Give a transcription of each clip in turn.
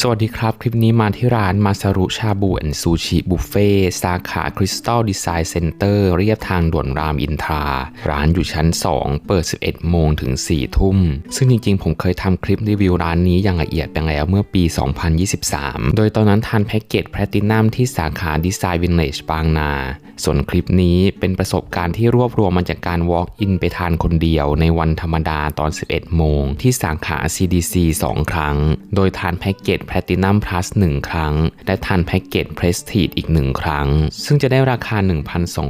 สวัสดีครับ คลิปนี้มาที่ร้านมาซารุชาบูแอนซูชิบุฟเฟ่สาขาคริสตัลดีไซน์เซ็นเตอร์เรียบทางด่วนรามอินทรา ร้านอยู่ชั้น 2 เปิด 11 โมงถึง 4 ทุ่ม ซึ่งจริงๆ ผมเคยทำคลิปรีวิวร้านนี้อย่างละเอียดไปแล้วเมื่อปี 2023 โดยตอนนั้นทานแพ็กเกจแพลตินัมที่สาขาดีไซน์วินเลจบางนา ส่วนคลิปนี้เป็นประสบการณ์ที่รวบรวมมาจากการ walk in ไปทานคนเดียวในวันธรรมดาตอน 11 โมงที่สาขา CDC 2 ครั้ง โดยทานแพ็กเกจแพลตินัมพลัส1ครั้ง และทานแพ็กเกจเพรสทีดอีก 1 ครั้ง ซึ่งจะได้ราคา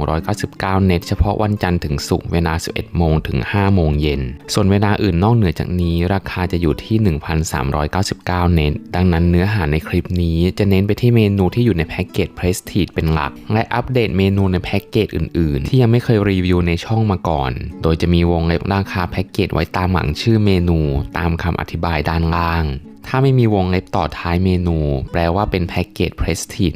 1,299 เน็ตเฉพาะวันจันทร์ถึงศุกร์เวลา 11 โมงถึง 5 โมงเย็น ส่วนเวลาอื่นนอกเหนือจากนี้ ราคาจะอยู่ที่ 1,399 เน็ตดังนั้นเนื้อหาในคลิปนี้จะเน้นไปที่เมนูที่อยู่ในแพ็กเกจเพรสทีดเป็นหลัก และอัปเดตเมนูในแพ็กเกจอื่น ๆ ที่ยังไม่เคยรีวิวในช่องมาก่อน โดยจะมีวงเล็บราคาแพ็กเกจไว้ตามหลังชื่อเมนู ตามคำอธิบายด้านล่าง ถ้าไม่มีวงเล็บต่อท้ายเมนู แปลว่าเป็นแพ็กเกจ Prestige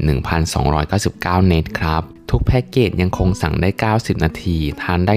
1,299 เน็ตครับ ทุกแพ็กเกจยังคงสั่งได้ 90 นาที ทานได้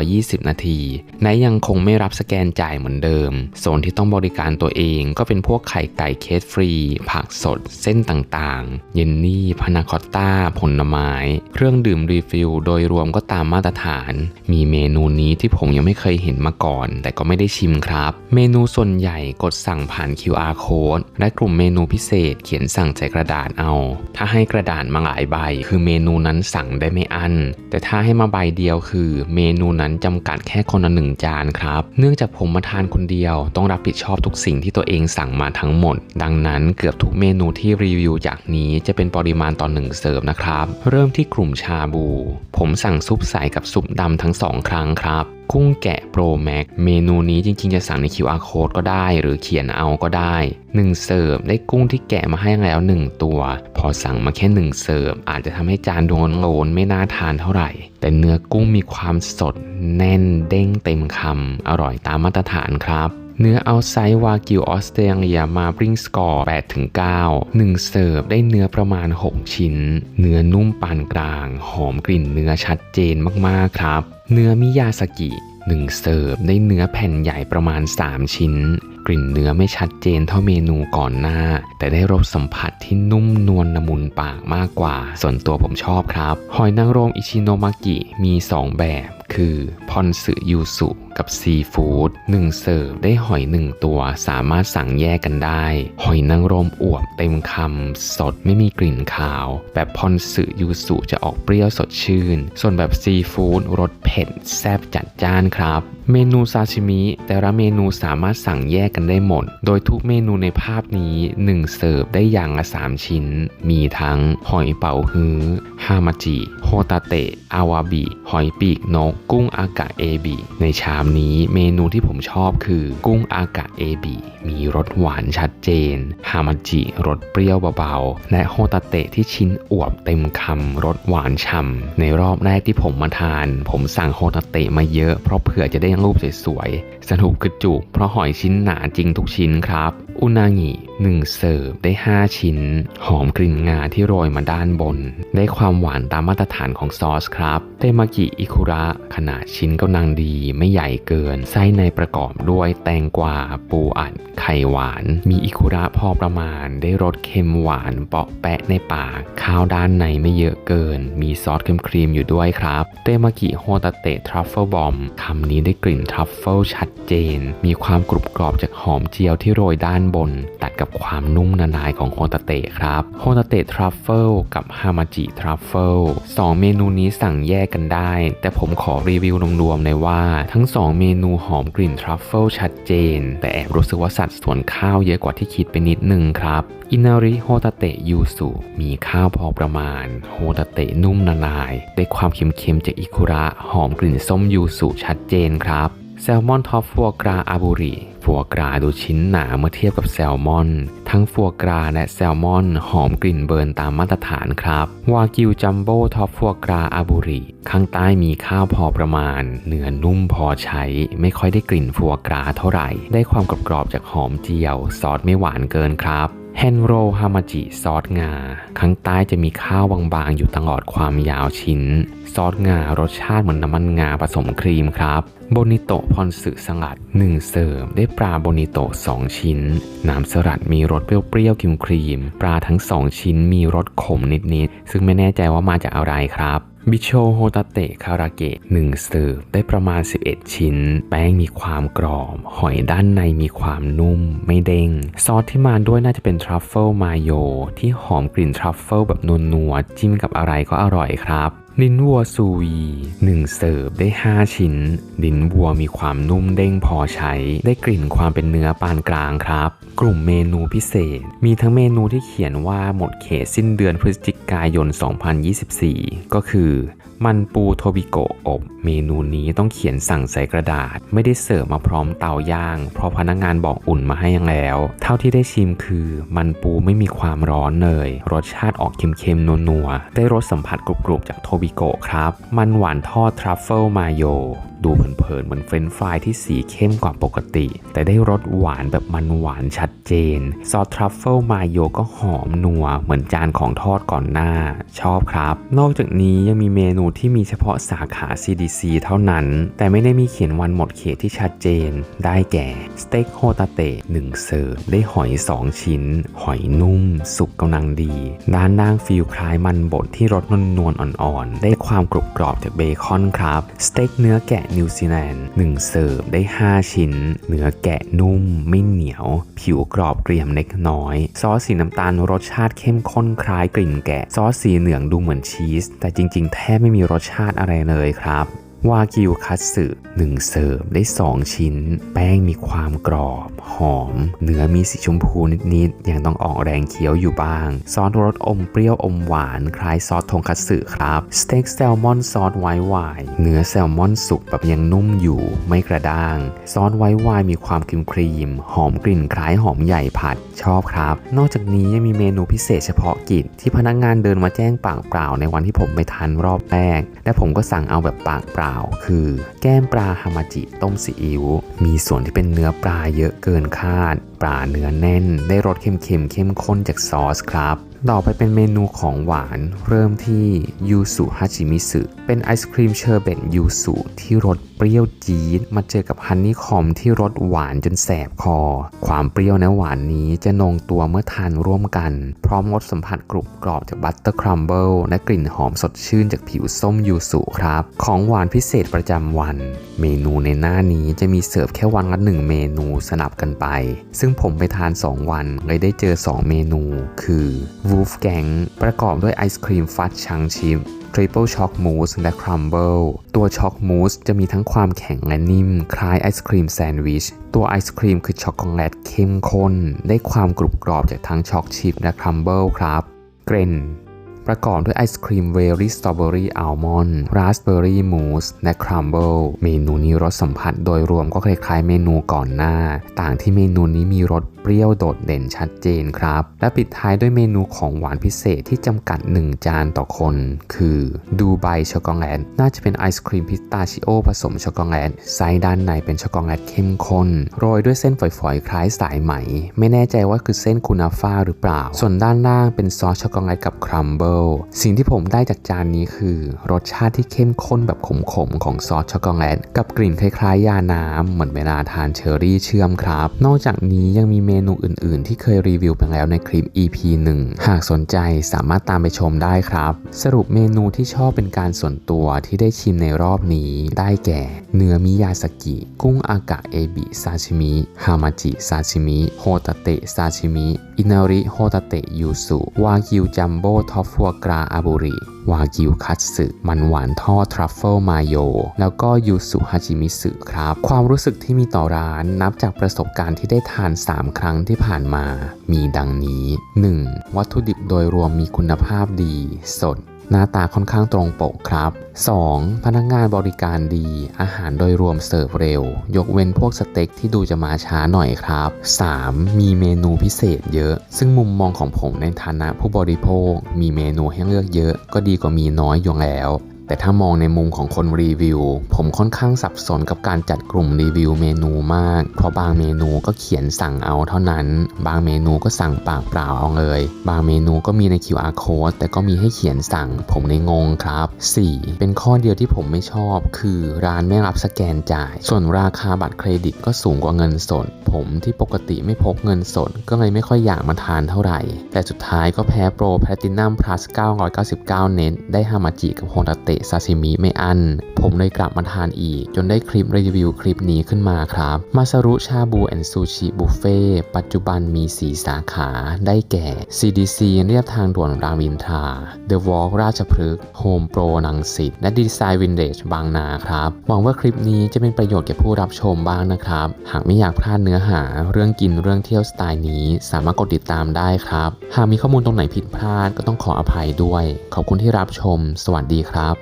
120 นาทีและยังคงไม่รับสแกนจ่ายเหมือนเดิม โซนที่ต้องบริการตัวเองก็เป็นพวกไข่ไก่เคสฟรี ผักสด เส้นต่างๆ เยนนี่พานาคอตต้า ผลไม้ เครื่องดื่มรีฟิลโดยรวมก็ตามมาตรฐาน มีเมนูนี้ที่ผมยังไม่เคยเห็นมาก่อน แต่ก็ไม่ได้ชิมครับ เมนูส่วนใหญ่กดสั่งผ่าน QR code และกลุ่มเมนูพิเศษเขียนสั่งใส่กระดาษเอา ถ้าให้กระดาษมาหลายใบ คือเมนูนั้นสั่งได้ไม่อั้น แต่ถ้าให้มาใบเดียวคือ เมนูนั้นจำกัดแค่คนละหนึ่งจานครับ เนื่องจากผมมาทานคนเดียว ต้องรับผิดชอบทุกสิ่งที่ตัวเองสั่งมาทั้งหมด ดังนั้นเกือบทุกเมนูที่รีวิวจากนี้จะเป็นปริมาณต่อหนึ่งเสิร์ฟนะครับ เริ่มที่กลุ่มชาบู ผมสั่งซุปใสกับซุปดำทั้งสองครั้งครับ กุ้งแกะโปรแม็กเมนูนี้จริงๆ จะสั่งใน QR code ก็ได้ หรือเขียนเอาก็ได้ 1 เสิร์ฟได้กุ้งที่แกะมาให้แล้ว 1 ตัว พอสั่งมาแค่ 1 เสิร์ฟอาจจะทำให้จานโดนโลนไม่น่าทานเท่าไหร่ แต่เนื้อกุ้งมีความสด แน่นเด้งเต็มคำอร่อยตามมาตรฐานครับ เนื้อเอาไซวากิวออสเตรเลียมาบริงสกอร์8-9 1 เสิร์ฟได้เนื้อประมาณ 6 ชิ้น เนื้อนุ่มปานกลาง หอมกลิ่นเนื้อชัดเจนมากๆครับ เนื้อมิยาสกิ1 เสิร์ฟได้เนื้อแผ่นใหญ่ประมาณ 3 ชิ้น กลิ่นเนื้อไม่ชัดเจนเท่าเมนูก่อนหน้า แต่ได้รสสัมผัสที่นุ่มนวลนมุนปากมากกว่า ส่วนตัวผมชอบครับ หอยนางรมอิชิโนมากิมี 2 แบบคือพอนสึยูสุกับซีฟู้ด1เสิร์ฟได้หอย 1 ตัวสามารถสั่งแยกกันได้ หอยนางรมอวบเต็มคำ สดไม่มีกลิ่นคาว แบบพอนสึยูสุจะออกเปรี้ยวสดชื่น ส่วนแบบซีฟู้ดรสเผ็ดแซ่บจัดจ้านครับ เมนูซาชิมิ แต่ละเมนูสามารถสั่งแยกกันได้หมด โดยทุกเมนูในภาพนี้ 1 เสิร์ฟได้อย่างละ 3 ชิ้น มีทั้งหอยเป๋าฮื้อฮามาจิ โฮตาเตะอาวาบิ หอยปีกนกกุ้งอากะเอบิในชามนี้เมนูที่ผมชอบคือกุ้งอากะเอบิมีรสหวานชัดเจน ฮามาจิรสเปรี้ยวเบาๆ และโฮตาเตะที่ชิ้นอวบเต็มคำรสหวานฉ่ำในรอบแรกที่ผมมาทาน ผมสั่งโฮตาเตะมาเยอะเพราะเผื่อจะได้รูปสวยๆสนุกกระจุกเพราะหอยชิ้นหนาจริงทุกชิ้นครับ อุนางิ1 เสิร์ฟได้ 5 ชิ้น หอมกลิ่นงาที่โรยมาด้านบน ได้ความหวานตามมาตรฐานของซอสครับ เตมากิอิคุระ ขนาดชิ้นก็นางดีไม่ใหญ่เกิน ไส้ในประกอบด้วยแตงกวา ปูอัด ไข่หวาน มีอิคุระพอประมาณ ได้รสเค็มหวานเปาะแปะในปาก ข้าวด้านในไม่เยอะเกิน มีซอสครีมๆอยู่ด้วยครับ เตมากิโฮตาเตะทรัฟเฟิลบอมคำนี้ได้กลิ่นทรัฟเฟิลชัดเจน มีความกรุบกรอบจากหอมเจียวที่โรยด้านบน ตัดกับความนุ่มนานายของโฮตาเตะครับโฮตาเตะทรัฟเฟิลกับฮามาจิทรัฟเฟิลสองเมนูนี้สั่งแยกกันได้ แต่ผมขอรีวิวรวมๆเลยว่า ทั้งสองเมนูหอมกลิ่นทรัฟเฟิลชัดเจน แต่แอบรู้สึกว่าสัดส่วนข้าวเยอะกว่าที่คิดไปนิดนึงครับอินาริโฮตาเตะยูสุมีข้าวพอประมาณ โฮตาเตะนุ่มละลายได้ความเค็มๆจากอิคุระหอมกลิ่นส้มยูสุชัดเจนครับ แซลมอนท็อปฟัวกราอาบุริฟัวกราดูชิ้นหนาเมื่อเทียบกับแซลมอน ทั้งฟัวกราและแซลมอนหอมกลิ่นเบิร์นตามมาตรฐานครับ วากิวจัมโบ้ท็อปฟัวกราอาบุริข้างใต้มีข้าวพอประมาณ เนื้อนุ่มพอใช้ ไม่ค่อยได้กลิ่นฟัวกราเท่าไหร่ ได้ความกรอบๆจากหอมเจียว ซอสไม่หวานเกินครับ แฮนโรฮามาจิซอสงา ข้างใต้จะมีข้าวบางๆ อยู่ตลอดความยาวชิ้น ซอสงารสชาติเหมือนน้ำมันงาผสมครีมครับ โบนิโตพอนสึสลัด 1 เสิร์ฟได้ปลาโบนิโต2 ชิ้น น้ำสลัดมีรสเปรี้ยวๆครีมๆปลาทั้ง 2 ชิ้นมีรสขมนิดๆ ซึ่งไม่แน่ใจว่ามาจากอะไรครับ บิโชโฮตาเตะคาราเกะ1เสิร์ฟได้ประมาณ 11 ชิ้น แป้งมีความกรอบ หอยด้านในมีความนุ่ม ไม่เด้ง ซอสที่มาด้วยน่าจะเป็นทรัฟเฟิลมาโยที่หอมกลิ่นทรัฟเฟิลแบบนัวๆจิ้มกับอะไรก็อร่อยครับ ลิ้นวัวซูวีหนึ่งเสิร์ฟได้ 5 ชิ้น ลิ้นวัวมีความนุ่มเด้งพอใช้ ได้กลิ่นความเป็นเนื้อปานกลางครับ กลุ่มเมนูพิเศษ มีทั้งเมนูที่เขียนว่าหมดเขตสิ้นเดือนพฤศจิกายน 2024 ก็คือ มันปูโทบิโกะอบ เมนูนี้ต้องเขียนสั่งใส่กระดาษ ไม่ได้เสิร์ฟมาพร้อมเตาย่าง เพราะพนักงานบอกอุ่นมาให้ยังแล้ว เท่าที่ได้ชิมคือ มันปูไม่มีความร้อนเลย รสชาติออกเค็มๆนัวๆได้รสสัมผัสกรุบๆจากโทบิโกะครับ มันหวานทอดทรัฟเฟิลมาโย ดูเผินๆเหมือนเฟรนช์ฟรายที่สีเข้มกว่าปกติ แต่ได้รสหวานแบบมันหวานชัดเจน ซอสทรัฟเฟิลมาโยก็หอมนัว เหมือนจานของทอดก่อนหน้า ชอบครับ นอกจากนี้ยังมีเมนูที่มีเฉพาะสาขา CDC เท่านั้น แต่ไม่ได้มีเขียนวันหมดเขตที่ชัดเจน ได้แก่สเต็กโฮตาเตะ1เสิร์ฟได้หอย 2 ชิ้น หอยนุ่ม สุกกำลังดี ด้านล่างฟิลคล้ายมันบดที่รสนวลนวลๆอ่อนๆ ได้ความกรุบกรอบจากเบคอนครับ สเต็กเนื้อแกะนิวซีแลนด์1เสิร์ฟได้ 5 ชิ้น เนื้อแกะนุ่มไม่เหนียว ผิวกรอบเกรียมเล็กน้อย ซอสสีน้ำตาลรสชาติเข้มข้นคล้ายกลิ่นแกะ ซอสสีเหลืองดูเหมือนชีส แต่จริง ๆ แทบไม่มีรสชาติอะไรเลยครับ วากิวคัตสึ1เสิร์ฟได้ 2 ชิ้น แป้งมีความกรอบ หอม เนื้อมีสีชมพูนิดๆ ยังต้องออกแรงเคี้ยวอยู่บ้าง ซอสรสอมเปรี้ยวอมหวาน คล้ายซอสทงคัตสึครับ สเต็กแซลมอนซอสไวท์ไวน์เนื้อแซลมอนสุกแบบยังนุ่มอยู่ ไม่กระด้าง ซอสไวท์ไวน์มีความครีมครีม หอมกลิ่นคล้ายหอมใหญ่ผัด ชอบครับ นอกจากนี้ยังมีเมนูพิเศษเฉพาะกิจ ที่พนักงานเดินมาแจ้งปากเปล่าในวันที่ผมไปทานรอบแรก และผมก็สั่งเอาแบบปากเปล่าคือ แก้มปลาฮามาจิต้มซีอิ๊วมีส่วนที่เป็นเนื้อปลาเยอะเกินคาด ปลาเนื้อแน่น ได้รสเค็มๆเข้มข้นจากซอสครับ ต่อไปเป็นเมนูของหวาน เริ่มที่ยูสุฮาจิมิสึเป็นไอศครีมเชอร์เบตยูสุที่รสเปรี้ยวจี๊ดมาเจอกับฮันนี่คอมที่รสหวานจนแสบคอ ความเปรี้ยวและหวานนี้จะลงตัวเมื่อทานร่วมกัน พร้อมรสสัมผัสกรุบกรอบจากบัตเตอร์ครัมเบิลและกลิ่นหอมสดชื่นจากผิวส้มยูสุครับ ของหวานพิเศษประจำวัน เมนูในหน้านี้จะมีเสิร์ฟแค่วันละหนึ่งเมนูสลับกันไป ซึ่งผมไปทาน 2 วันเลยได้เจอ 2 เมนู คือ Wolf Gang ประกอบด้วยไอศครีมฟัดชังชิพทริปเปิลช็อกมูสและครัมเบิลตัวช็อกมูสจะมีทั้งความแข็งและนิ่ม คล้ายไอศครีมแซนด์วิช ตัวไอศครีมคือช็อกโกแลตเข้มข้น ได้ความกรุบกรอบจากทั้งช็อกชิพและครัมเบิลครับ เกรนประกอบด้วยไอศครีมเวอรี่สตรอเบอรี่อัลมอนด์ราสเบอรี่มูสและครัมเบิลเมนูนี้รสสัมผัสโดยรวมก็คล้ายๆเมนูก่อนหน้า ต่างที่เมนูนี้มีรส เปรี้ยวโดดเด่นชัดเจนครับ และปิดท้ายด้วยเมนูของหวานพิเศษที่จำกัด 1 จานต่อคน คือดูไบช็อกโกแลตน่าจะเป็นไอศครีมพิสตาชิโอผสมช็อกโกแลตไส้ด้านในเป็นช็อกโกแลตเข้มข้นโรยด้วยเส้นฝอยๆ คล้ายสายไหม ไม่แน่ใจว่าคือเส้นคูนาฟ่าหรือเปล่า ส่วนด้านล่างเป็นซอสช็อกโกแลตกับครัมเบิลสิ่งที่ผมได้จากจานนี้คือ รสชาติที่เข้มข้นแบบขมๆของซอสช็อกโกแลตกับกลิ่นคล้ายๆ ยาน้ำเหมือนเวลาทานเชอร์รี่เชื่อมครับ นอกจากนี้ยังมีเมมนูอื่น ๆ ที่เคยรีวิวไปแล้วในคลิป EP 1 หากสนใจสามารถตามไปชมได้ครับ สรุปเมนูที่ชอบเป็นการส่วนตัวที่ได้ชิมในรอบนี้ ได้แก่ เนื้อมิยาสกิ กุ้งอากะเอบิซาชิมิ ฮามาจิซาชิมิ โฮตาเตะซาชิมิ อินาริโฮตาเตะยูสุ วากิวจัมโบ้ทอฟฟัวกราอาบุริ วากิวคัตสึมันหวานทอดทรัฟเฟิลมาโยแล้วก็ยูสุฮาจิมิสึครับ ความรู้สึกที่มีต่อร้านนับจากประสบการณ์ที่ได้ทาน 3 ครั้งที่ผ่านมา มีดังนี้ 1. วัตถุดิบโดยรวมมีคุณภาพดี สด หน้าตาค่อนข้างตรงปกครับ 2. พนักงานบริการดี อาหารโดยรวมเสิร์ฟเร็ว ยกเว้นพวกสเต็กที่ดูจะมาช้าหน่อยครับ 3. มีเมนูพิเศษเยอะ ซึ่งมุมมองของผมในฐานะผู้บริโภค มีเมนูให้เลือกเยอะ ก็ดีกว่ามีน้อยอยู่แล้ว แต่ถ้ามองในมุมของคนรีวิว ผมค่อนข้างสับสนกับการจัดกลุ่มรีวิวเมนูมาก เพราะบางเมนูก็เขียนสั่งเอาเท่านั้น บางเมนูก็สั่งปากเปล่าเอาเลย บางเมนูก็มีใน QR code แต่ก็มีให้เขียนสั่ง ผมเลยงงครับ 4. เป็นข้อเดียวที่ผมไม่ชอบ คือร้านไม่รับสแกนจ่าย ส่วนราคาบัตรเครดิตก็สูงกว่าเงินสด ผมที่ปกติไม่พกเงินสด ก็เลยไม่ค่อยอยากมาทานเท่าไหร่ แต่สุดท้ายก็แพ้โปรแพลตินัมพลัส999 เน็ตได้ฮามาจิกับโฮตาเตะซาซิมิไม่อั้นผมเลยกลับมาทานอีก จนได้คลิปรีวิวคลิปนี้ขึ้นมาครับ มาซารุชาบูแอนซูชิบุฟเฟ่ปัจจุบันมี 4 สาขา ได้แก่ CDC เรียบทางด่วนรามอินทรา The Walk ราชพฤกษ์ Home Pro นังสิต และ Design Vintage บางนาครับ หวังว่าคลิปนี้จะเป็นประโยชน์แก่ผู้รับชมบ้างนะครับ หากไม่อยากพลาดเนื้อหาเรื่องกินเรื่องเที่ยวสไตล์นี้ สามารถกดติดตามได้ครับ หากมีข้อมูลตรงไหนผิดพลาดก็ต้องขออภัยด้วย ขอบคุณที่รับชม สวัสดีครับ